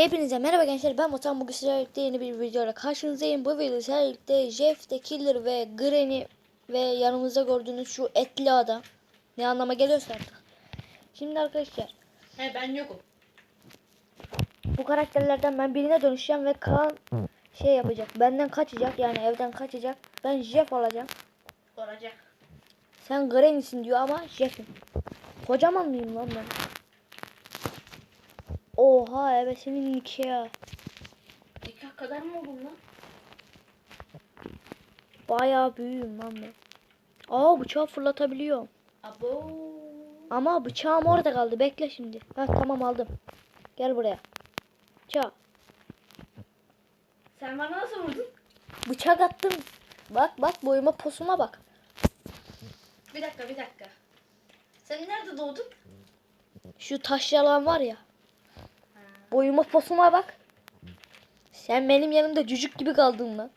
Hepinize merhaba gençler ben Batuhan bugün sizlerle birlikte yeni bir videoyla karşınızdayım. Bu videoda sizlerle birlikte Jeff the Killer ve Granny ve yanımızda gördüğünüz şu etli adam. Ne anlama geliyorsa artık. Şimdi arkadaşlar He ben yokum. bu karakterlerden ben birine dönüşeceğim ve Kaan şey yapacak. Benden kaçacak yani evden kaçacak. Ben Jeff olacağım. Olacak. Sen Granny'sin diyor ama Jeff'im. Kocaman mıyım lan ben? Oha ebesinin iki ya. Nikah kadar mı oldun lan? Bayağı büyüğüm lan ben. Aa bıçağı fırlatabiliyorum. Abo. Ama bıçağım orada kaldı. Bekle şimdi. Ha tamam aldım. Gel buraya. Bıçak. Sen bana nasıl vurdun? Bıçak attım. Bak bak boyuma posuma bak. Bir dakika bir dakika. Sen nerede doğdun? Şu taş yalan var ya. Boyuma posuma bak. Sen benim yanımda cücük gibi kaldın lan.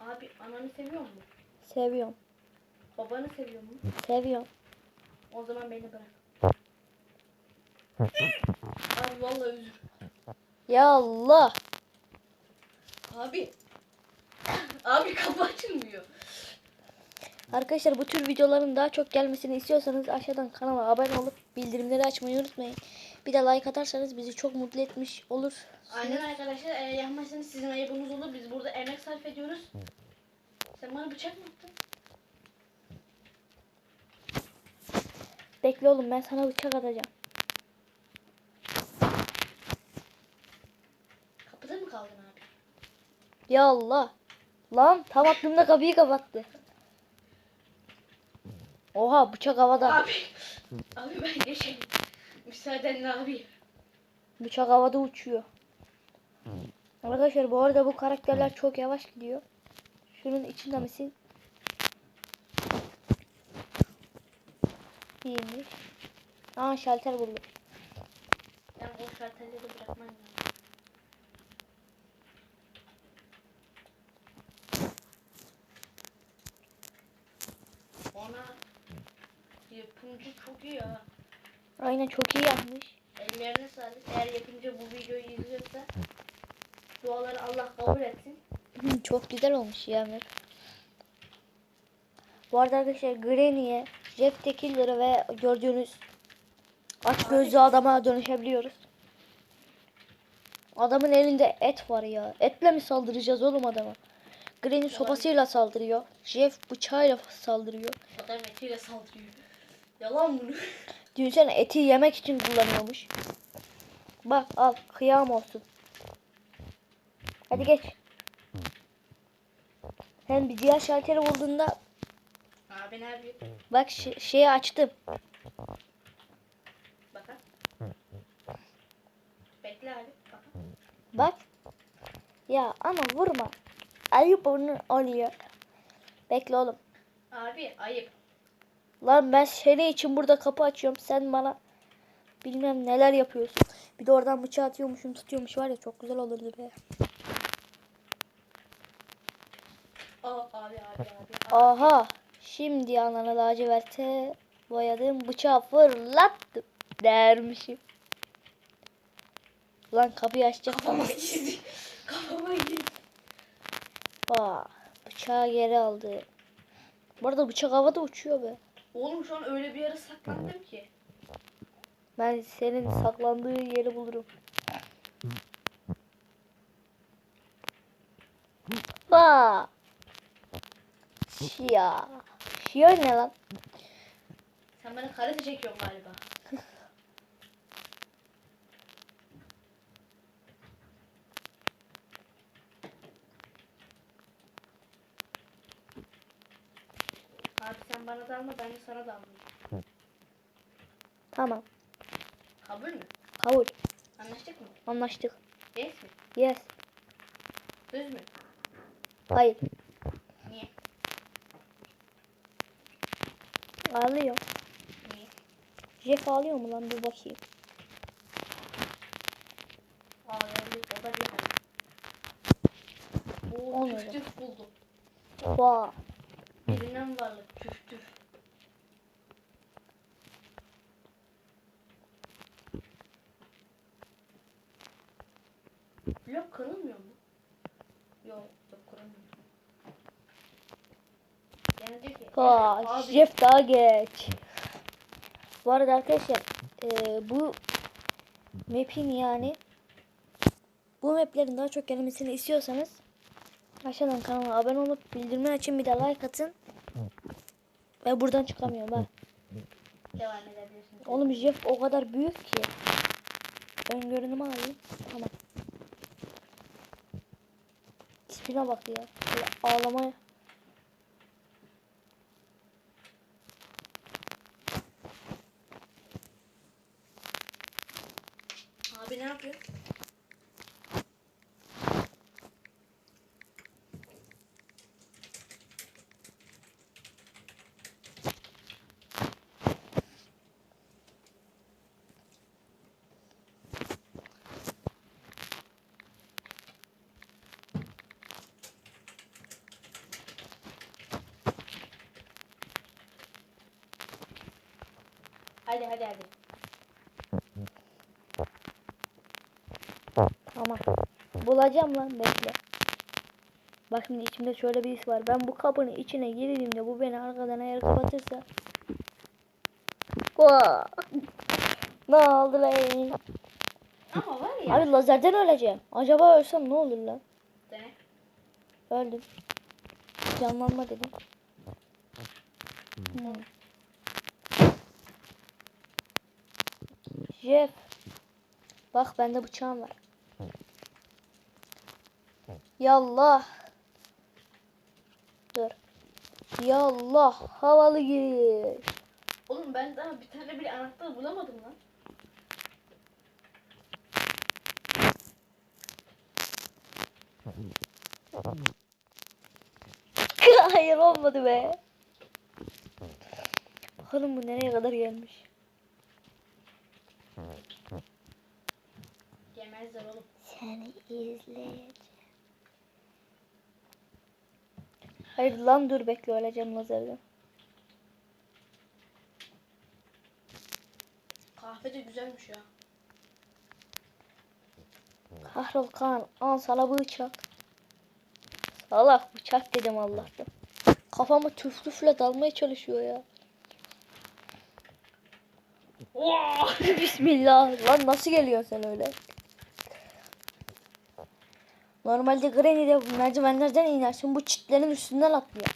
Abi ananı seviyor mu? Seviyorum. Babanı seviyor mu? Seviyorum. O zaman beni bırak. Abi vallahi özür. Ya Allah. Abi. Abi kapı açılmıyor. Arkadaşlar bu tür videoların daha çok gelmesini istiyorsanız aşağıdan kanala abone olup bildirimleri açmayı unutmayın. Bir de like atarsanız bizi çok mutlu etmiş olur. Aynen arkadaşlar eğer yapmazsanız sizin ayıbınız olur. Biz burada emek sarf ediyoruz. Sen bana bıçak mı attın? Bekle oğlum ben sana bıçak atacağım. Kapıda mı kaldın abi? Ya Allah. Lan tam aklımda kapıyı kapattı. Oha bıçak havada. Abi. Abi ben geçeyim. Müsaadenle abi. Bıçak havada uçuyor. Arkadaşlar bu arada bu karakterler çok yavaş gidiyor. Şunun içinde misin? İyiymiş. Aa şalter buldum. Ben o şartelleri bırakmam lazım. Ona çok iyi ya. Aynen çok iyi yapmış. Ellerine sağlık. Eğer yapımcı bu videoyu izliyorsa duaları Allah kabul etsin. Çok güzel olmuş ya Ömer. Bu arada arkadaşlar Granny'e, Jeff the Killer'ı ve gördüğünüz aç gözlü adama dönüşebiliyoruz. Adamın elinde et var ya. Etle mi saldıracağız oğlum adama? Granny sopasıyla saldırıyor. Jeff bıçağıyla saldırıyor. Adam etiyle saldırıyor. Yalan bunu. Düşünsene eti yemek için kullanıyormuş. Bak al kıyam olsun. Hadi geç. Hem bir diğer şalteri bulduğunda Abi ne yapıyor? bak şeyi açtım. Bakın. Bekle abi. Bak. Ya ama vurma. Ayıp onu oluyor. Bekle oğlum. Abi ayıp. Lan ben seni için burada kapı açıyorum. Sen bana bilmem neler yapıyorsun. Bir de oradan bıçağı atıyormuşum tutuyormuş var ya çok güzel olurdu be. Aa, abi abi abi. Aha. Şimdi ananı laciverte boyadım bıçağı fırlattım dermişim. Lan kapıyı açacak. Kafama girdi. Kafama girdi. Aa, bıçağı geri aldı. Bu arada bıçak havada uçuyor be. Oğlum şu an öyle bir yere saklandım ki. Ben senin saklandığı yeri bulurum. Aa. Şia. Şia ne lan? Sen bana karate çekiyorsun galiba. Abi sen bana dalma ben de sana dalmayayım. Tamam. Kabul mü? Kabul. Anlaştık mı? Anlaştık. Yes mi? Yes. Söz mü? Hayır. Niye? Ağlıyor. Niye? Jeff ağlıyor mu lan bir bakayım. Ağlayabilir. O da bir hal. Oo Olmadı. buldum. Vaa. Birinden varlık Püftür. Blok kırılmıyor mu? Yok, blok kırılmıyor. Yani ki... Ha, Jeff daha geç. Bu arada arkadaşlar, e, bu map'in yani bu map'lerin daha çok gelmesini istiyorsanız aşağıdan kanala abone olup bildirimleri açın bir de like atın. Ve buradan çıkamıyorum ha. devam edebilirsin. Oğlum Jeff o kadar büyük ki. Ön görünümü alayım. Tamam. Tipine bak ya. Böyle ağlamaya. Abi ne yapıyor? Hadi hadi hadi. Tamam. Bulacağım lan bekle. Bak şimdi içimde şöyle bir his var. Ben bu kapının içine girdiğimde bu beni arkadan eğer kapatırsa. Ne oldu lan? Ama var ya. Abi lazerden öleceğim. Acaba ölsem ne olur lan? Dene. Öldüm. Canlanma dedim. Hmm. Jeff. Bak bende bıçağım var. Yallah. Dur. Yallah. Havalı giriş. Oğlum ben daha bir tane bile anahtar bulamadım lan. Hayır olmadı be. Bakalım bu nereye kadar gelmiş. Yemezler oğlum. Seni izleyeceğim. Hayır lan dur bekle öleceğim lazerden. Kahve de güzelmiş ya. Kahrol Kaan al sana bıçak. Salak bıçak dedim Allah'tan. Kafama tüflüfle dalmaya çalışıyor ya. Bismillah. Lan nasıl geliyorsun sen öyle? Normalde Granny'de merdivenlerden inersin. Bu çitlerin üstünden atlıyor.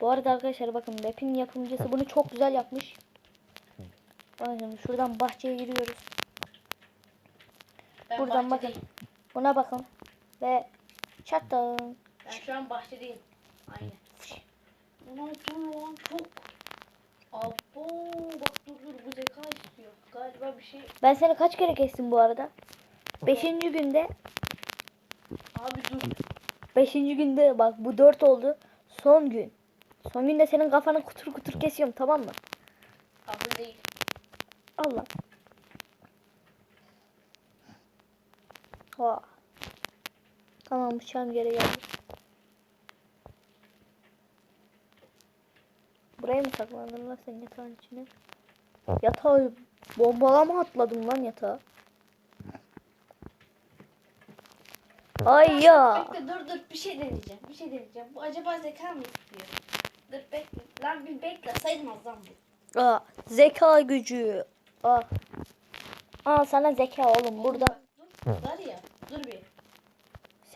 Bu arada arkadaşlar bakın map'in yapımcısı bunu çok güzel yapmış. Bakın şuradan bahçeye giriyoruz. Ben Buradan bakın. Buna bakın. Ve çatın. Ben şu an bahçedeyim. Ulan dur lan çok. Abo bak dur dur bu zeka istiyor. Galiba bir şey. Ben seni kaç kere kestim bu arada? Beşinci günde Abi dur. Beşinci günde bak bu dört oldu. Son gün. Son günde senin kafanı kutur kutur kesiyorum tamam mı? Abi değil. Allah. Ha. Tamam bıçağım geri geldi. Buraya mı saklandın lan sen yatağın içine? Yatağı bombalama atladım lan yatağa. Ay ya. Bekle dur dur bir şey deneyeceğim. Bir şey deneyeceğim. Bu acaba zeka mı istiyor? Dur bekle. Lan bir bekle sayılmaz lan bu. Aa, zeka gücü. Aa. Aa sana zeka oğlum burada. Bak, dur var ya. Dur bir.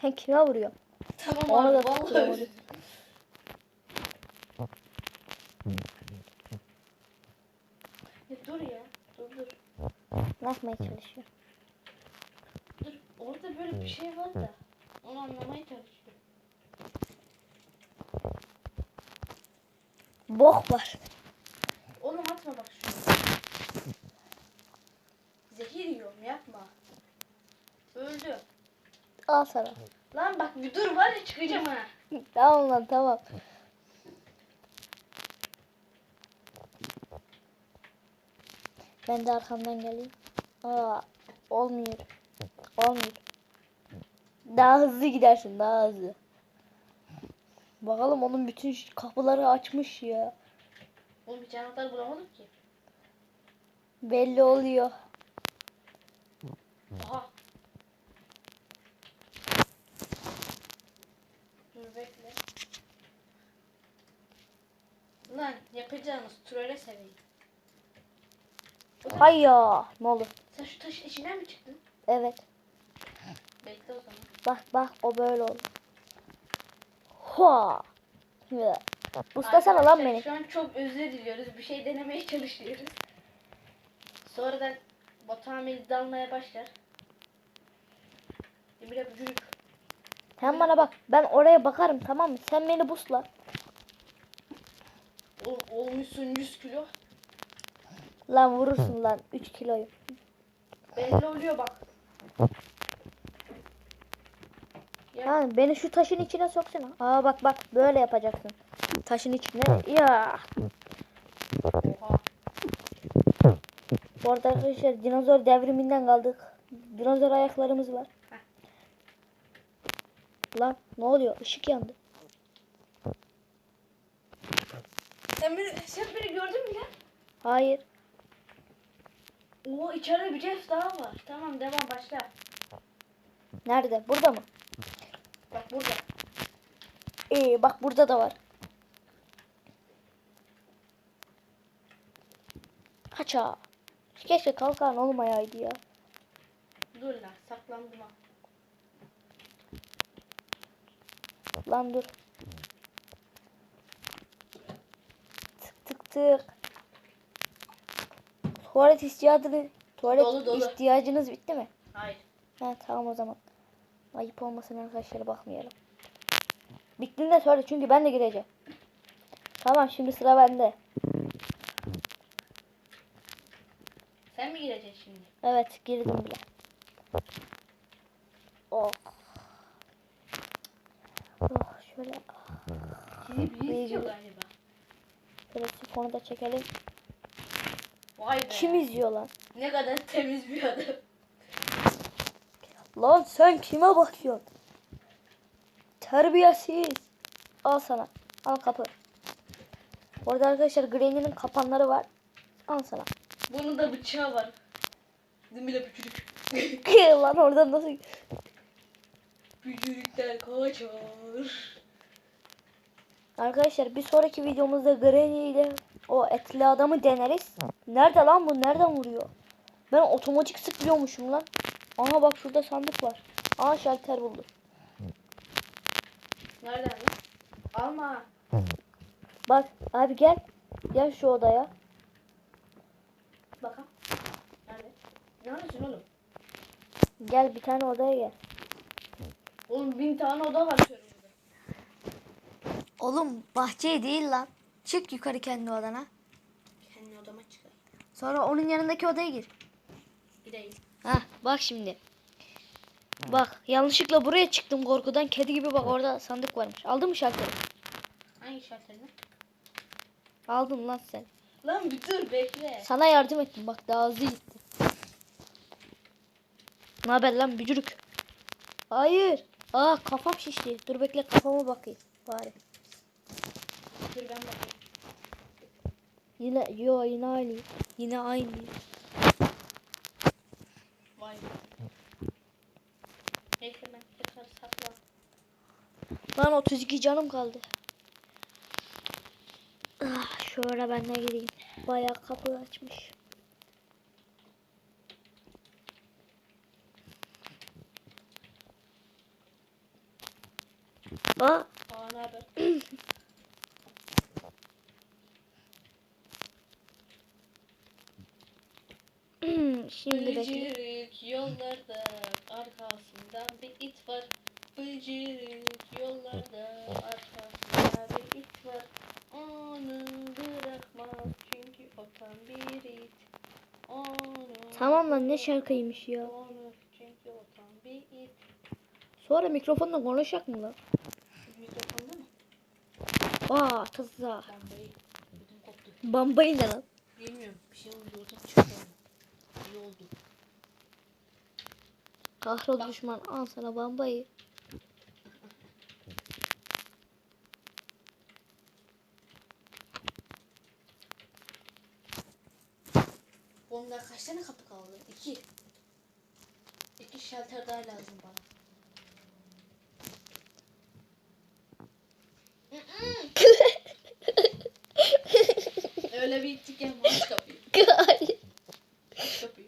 Sen kime vuruyorsun? Tamam Ona abi da vallahi tutturamadım. öyle. Ya dur ya. Dur dur. Ne yapmaya çalışıyor? Dur. Orada böyle bir şey var da. Onu anlamaya çalışıyorum. Bok var. Oğlum atma bak şunu. Zehir yiyorum yapma. Öldü. Al sana. Lan bak bir dur var ya çıkacağım ha. tamam lan tamam. Ben de arkamdan geleyim. Aa, olmuyor. Olmuyor. Daha hızlı gidersin daha hızlı. Bakalım onun bütün kapıları açmış ya. Oğlum hiç anahtar bulamadım ki. Belli oluyor. Aha. Dur bekle. Lan yapacağımız trole seveyim. Hayya. Ne olur. Sen şu taşın içinden mi çıktın? Evet. Bekle o zaman. Bak bak o böyle oldu. Hua. Ya. Buslasana lan beni. Şu an çok özür diliyoruz. Bir şey denemeye çalışıyoruz. Sonradan Batuhan beni dalmaya başlar. Emre Bücürük. Sen bana bak. Ben oraya bakarım tamam mı? Sen beni busla. Ol, olmuşsun 100 kilo. Lan vurursun lan 3 kiloyu. Belli oluyor bak. Ya, Ha, beni şu taşın içine soksana. Aa bak bak böyle yapacaksın. Taşın içine. Ya. Bu arada arkadaşlar dinozor devriminden kaldık. Dinozor ayaklarımız var. Lan ne oluyor? Işık yandı. Sen beni, sen beni gördün mü lan? Hayır. Oo içeride bir Jeff daha var. Tamam devam başla. Nerede? Burada mı? Bak burada. İyi bak burada da var. Kaça. Keşke kalkan olmayaydı ya. Dur lan saklandım ha. Lan dur. Tık tık tık. Tuvalet ihtiyacınız, tuvalet Dolu, dolu. ihtiyacınız bitti mi? Hayır. Ha tamam o zaman. Ayıp olmasın arkadaşlar bakmayalım. Bittiğinde söyle çünkü ben de gireceğim. Tamam şimdi sıra bende. Sen mi gireceksin şimdi? Evet girdim bile. Oh. Oh şöyle Sizi biri izliyor galiba. şöyle sifonu da çekelim. Vay be. Kim izliyor lan? Ne kadar temiz bir adam. Lan sen kime bakıyorsun? Terbiyesiz. Al sana. Al kapı. Orada arkadaşlar Granny'nin kapanları var. Al sana. Bunun da bıçağı var. Mi la bücürük? Lan oradan nasıl... Bücürükler kaçar. Arkadaşlar bir sonraki videomuzda Granny ile o etli adamı deneriz. Nerede lan bu? Nereden vuruyor? Ben otomatik sıkıyormuşum lan. Aha bak şurada sandık var. Aha şalter buldum. Nereden lan? Alma. Bak abi gel. Gel şu odaya. Bakalım. Nerede? Neredesin oğlum? Gel bir tane odaya gel. Oğlum bin tane oda var şöyle. Oğlum bahçe değil lan. Çık yukarı kendi odana. Kendi odama çıkar. Sonra onun yanındaki odaya gir. Gideyim. Hah bak şimdi. Bak yanlışlıkla buraya çıktım korkudan. Kedi gibi bak orada sandık varmış. Aldın mı şalteri? Hangi şalterini? Aldın lan sen. Lan bir dur bekle. Sana yardım ettim bak daha hızlı gitti. Ne haber lan bücürük? Hayır. Aa kafam şişti. Dur bekle kafama bakayım bari. Dur ben bakayım. Yine yo yine aynı. Yine aynı. Vay be. Bekle ben tekrar saklan. Lan 32 canım kaldı. Ah, şöyle ben de gireyim. Bayağı kapı açmış. Aa, Aa ne haber? şimdi bekle. Bıcırık yollarda arkasından bir it var. Bıcırık yollarda arkasında bir it var. Onu bırakmaz çünkü o tam bir it. Onu Tamam lan ne şarkıymış ya. Sonra mikrofonla konuşacak mı lan? Mikrofonda mı? Aa koptu. Bambayı ne lan? Bilmiyorum. Bir şey oldu. Kahrol düşman al sana bambayı. Bu Onda kaç tane kapı kaldı? İki. İki şalter daha lazım bana. Öyle bir ittik ya. Aç kapıyı. Hayır. Aç kapıyı.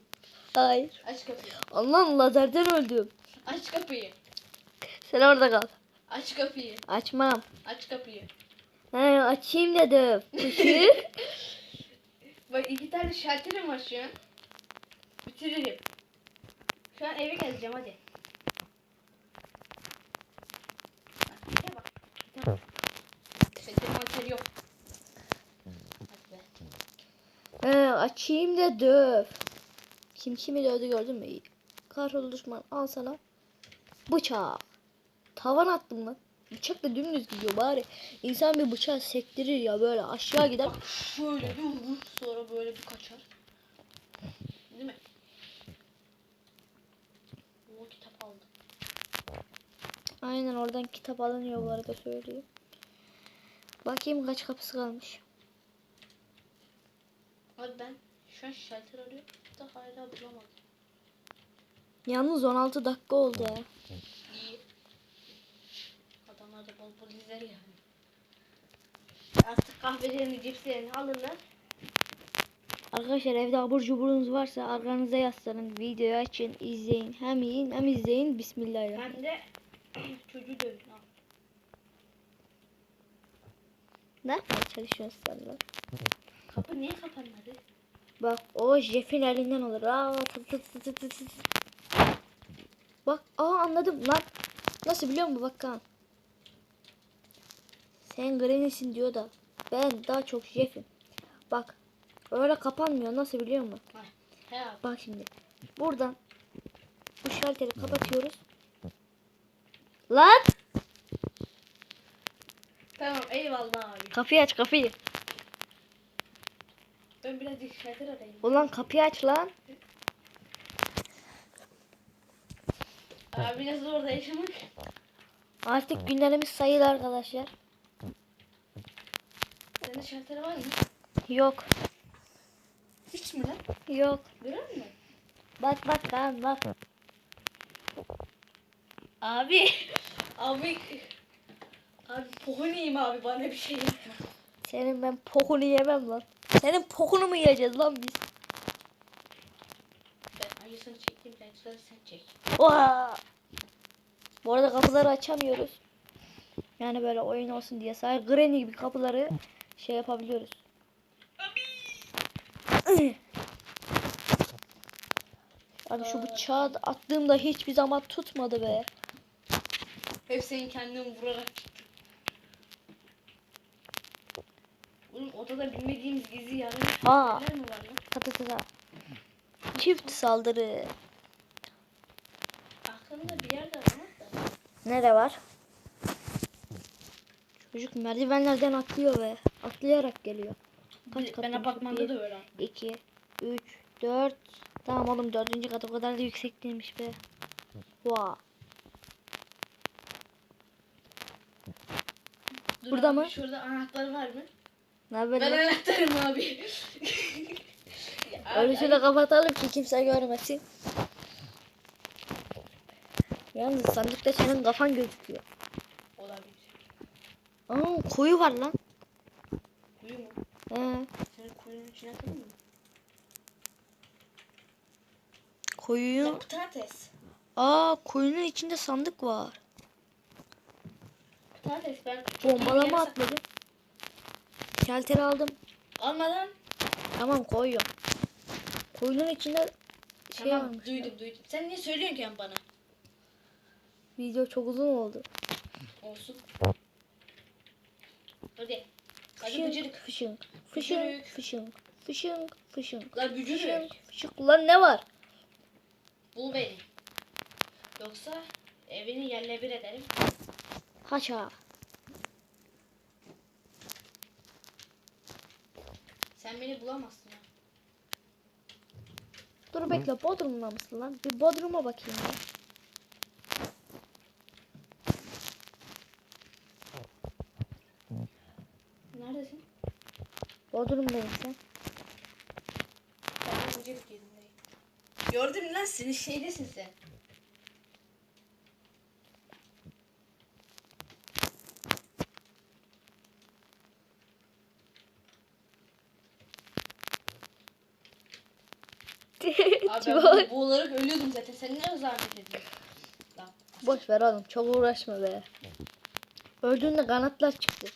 Hayır. Aç kapıyı. Allah'ım lazerden öldüm. Aç kapıyı. Sen orada kal. Aç kapıyı. Açmam. Aç kapıyı. He, açayım dedim. Bak iki tane şalterim var şu an. Bitiririm. Şu an eve geleceğim hadi. Bak. Tamam. Malter yok. He, açayım dedim. Kim kimi dövdü gördün mü? Kahrolu düşman al sana. Bıçak. Tavan attım lan. Bıçak da dümdüz gidiyor bari. İnsan bir bıçağı sektirir ya böyle aşağı gider. Bak şöyle bir vurur sonra böyle bir kaçar. Değil mi? O kitap aldım. Aynen oradan kitap alınıyor bu arada söyleyeyim. Bakayım kaç kapısı kalmış. Abi ben şu an şalter arıyorum da hala bulamadım. Yalnız 16 dakika oldu ya. İyi. Adamlar da bol bol izler yani. Artık kahvelerini, cipslerini alırlar. Arkadaşlar evde abur cuburunuz varsa arkanıza yaslanın. Videoyu açın, izleyin. Hem yiyin hem izleyin. Bismillahirrahmanirrahim. Hem de çocuğu dövün. al. Ne yapmaya çalışıyorsun sen lan? Kapı niye kapanmadı? Bak o Jeff'in elinden olur. Aa, tı tı tı tı tı tı. Bak aa anladım lan. Nasıl biliyor musun bak Kaan? Sen Granny'sin diyor da ben daha çok Jeff'im. Bak öyle kapanmıyor nasıl biliyor musun? Ha. Bak şimdi buradan bu şalteri kapatıyoruz. Lan Tamam eyvallah abi. kapıyı aç kapıyı. Ben birazcık şalter arayayım. Ulan kapıyı aç lan. Abi nasıl orada yaşamak? Artık günlerimiz sayılı arkadaşlar. Sende şalter var mı? Yok. Hiç mi lan? Yok. Görüyor musun? Bak bak Kaan bak. Abi. Abi. Abi pohoneyim abi bana bir şey yapma. Senin ben pokunu yemem lan. Senin pokunu mu yiyeceğiz lan biz? Ben ayısını çekeyim pençeleri sen çek. Oha! Bu arada kapıları açamıyoruz. Yani böyle oyun olsun diye sadece Granny gibi kapıları şey yapabiliyoruz. Abi şu bıçağı da attığımda hiçbir zaman tutmadı be. Hep senin kendin vurarak. Oğlum odada bilmediğimiz gizli yarın Aa. şeyler mi var lan? Patatata. Çift saldırı. Aklımda bir yerde var da. Nere var? Çocuk merdivenlerden atlıyor ve atlayarak geliyor. Kaç ben katlı? apartmanda da öyle. 2, 3, 4. Tamam oğlum dördüncü kat o kadar da yüksek değilmiş be. Vaa. Dur Burada abi, mı? Şurada anahtar var mı? Ne haber? Ben lan? anahtarım abi. Öyle şöyle kapatalım ki kimse görmesin. Yalnız sandıkta senin kafan gözüküyor. Olabilir. Aa koyu var lan. Kuyu mu? He, Seni kuyunun içine atayım mı? koyuyu. Ya patates. Aa koyunun içinde sandık var. Patates ben Bombalama sak- atladım. Aldım. Almadan. Tamam koyuyorum. Koyunun içinde şey tamam varmış. duydum duydum. Sen niye söylüyorsun ki bana? Video çok uzun oldu. Olsun. Hadi. Hadi bıcırık. fışın, fışın, fışın, fışın, fışın, Lan bücürük. fışın. Ulan ne var? Bul beni. Yoksa evini yerle bir ederim. Haşa. Sen beni bulamazsın ya. Dur bekle Bodrum'da mısın lan? Bir Bodrum'a bakayım ya. Neredesin? Bodrum'dayım sen. Ben mü lan senin şeydesin sen. Abi ben bu- boğularak ölüyordum zaten. Sen ne zahmet ediyorsun? Lan. Boş ver oğlum çok uğraşma be. Öldüğünde kanatlar çıktı.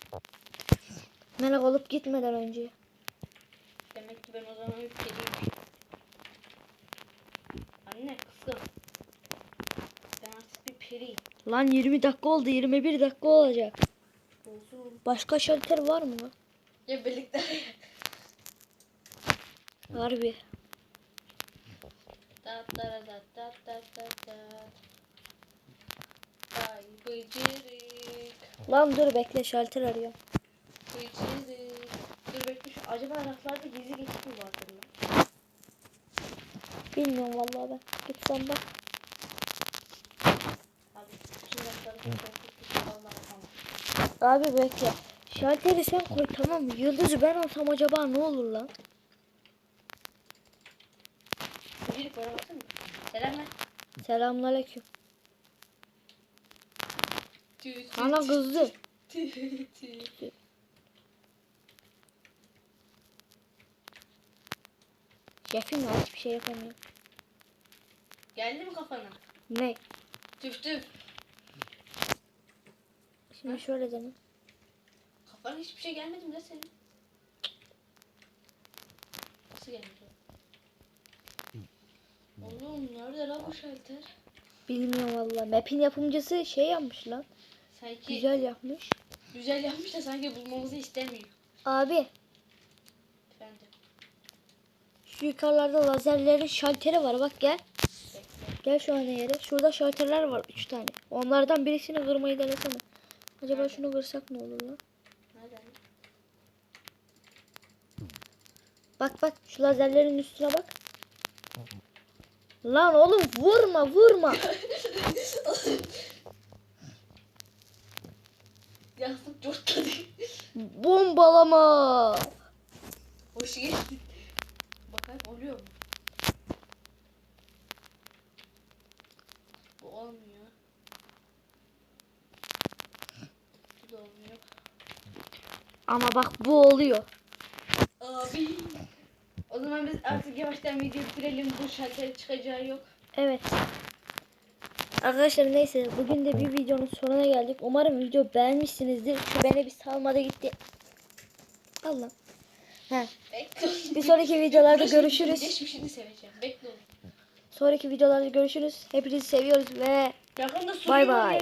Melek olup gitmeden önce. Demek ki ben o zaman bir periyim. Anne kızım. Ben artık bir periyim. Lan 20 dakika oldu 21 dakika olacak. Olsun. Başka şalter var mı lan? Ya birlikte. Harbi. Da da da da da da da da. Ay bıcırık. Lan dur bekle şalter arıyorum. Bıcırık. Dur bekle şu acaba raflarda gizli geçit mi vardır lan? Bilmiyorum vallahi ben. Gitsen bak. Abi şimdi rafları. Abi bekle. Şalteri sen koy tamam mı? Yıldızı ben alsam acaba ne olur lan? Bıcırık bana baksana. Selam lan. Selamünaleyküm. Tü, tü, Ana kızdı. tü, tü. Şefim ya hiçbir şey yapamıyor. Geldi mi kafana? Ne? Tüf tüf. Şimdi şöyle dene. Kafana hiçbir şey gelmedi mi lan senin? Nasıl gelmedi? Oğlum nerede lan bu şalter? Bilmiyorum vallahi. Map'in yapımcısı şey yapmış lan. Sanki güzel, Güzel yapmış. güzel yapmış da sanki bulmamızı istemiyor. Abi Efendim. şu yukarılarda lazerlerin şalteri var bak gel. Bekle. Gel şu an yere. Şurada şalterler var 3 tane. Onlardan birisini kırmayı denesene. Acaba Nerede? şunu kırsak ne olur lan? Nereden? Bak bak şu lazerlerin üstüne bak. Lan oğlum vurma vurma. Yastık cortladı. Bombalama. Hoş geldin. Bakayım oluyor mu? Bu olmuyor. Bu da olmuyor. Ama bak bu oluyor. Abi. O zaman biz artık yavaştan video bitirelim. Bu şalter çıkacağı yok. Evet. Arkadaşlar neyse bugün de bir videonun sonuna geldik. Umarım video beğenmişsinizdir. Şu beni bir salmada gitti. Allah. He. Bir sonraki videolarda görüşürüz. Geçmişini seveceğim. Bekle. Sonraki videolarda görüşürüz. Hepinizi seviyoruz ve Yakında Bay bay.